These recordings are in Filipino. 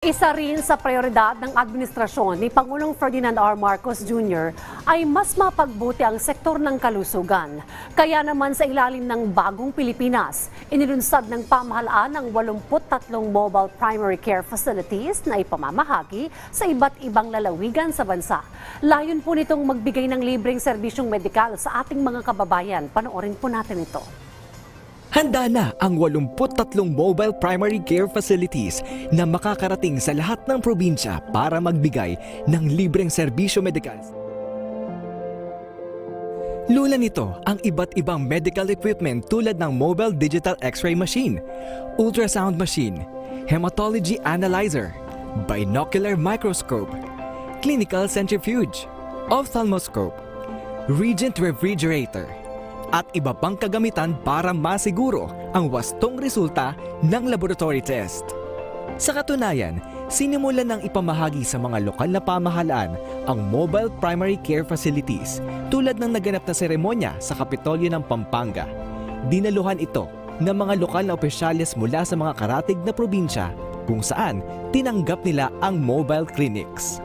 Isa rin sa prioridad ng administrasyon ni Pangulong Ferdinand R. Marcos Jr. ay mas mapagbuti ang sektor ng kalusugan. Kaya naman sa ilalim ng bagong Pilipinas, inilunsad ng pamahalaan ang 83 mobile primary care facilities na ipamamahagi sa iba't ibang lalawigan sa bansa. Layon po nitong magbigay ng libreng serbisyong medikal sa ating mga kababayan. Panoorin po natin ito. Handa na ang 83 mobile primary care facilities na makakarating sa lahat ng probinsya para magbigay ng libreng serbisyo medikal. Lula nito ang iba't ibang medical equipment tulad ng mobile digital x-ray machine, ultrasound machine, hematology analyzer, binocular microscope, clinical centrifuge, ophthalmoscope, Regent refrigerator, at iba pang kagamitan para masiguro ang wastong resulta ng laboratory test. Sa katunayan, sinimulan ng ipamahagi sa mga lokal na pamahalaan ang mobile primary care facilities tulad ng naganap na seremonya sa Kapitolyo ng Pampanga. Dinaluhan ito ng mga lokal na opisyales mula sa mga karatig na probinsya kung saan tinanggap nila ang mobile clinics.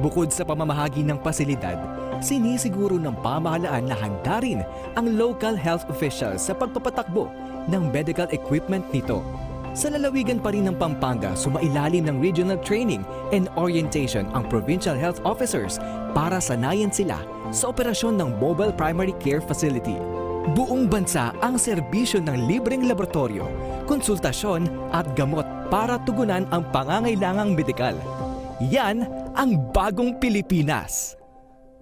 Bukod sa pamamahagi ng pasilidad, sinisiguro ng pamahalaan na handa rin ang local health officials sa pagpapatakbo ng medical equipment nito. Sa lalawigan pa rin ng Pampanga, sumailalim ng regional training and orientation ang provincial health officers para sanayan sila sa operasyon ng mobile primary care facility. Buong bansa ang serbisyo ng libreng laboratorio, konsultasyon at gamot para tugunan ang pangangailangang medikal. Yan ang bagong Pilipinas.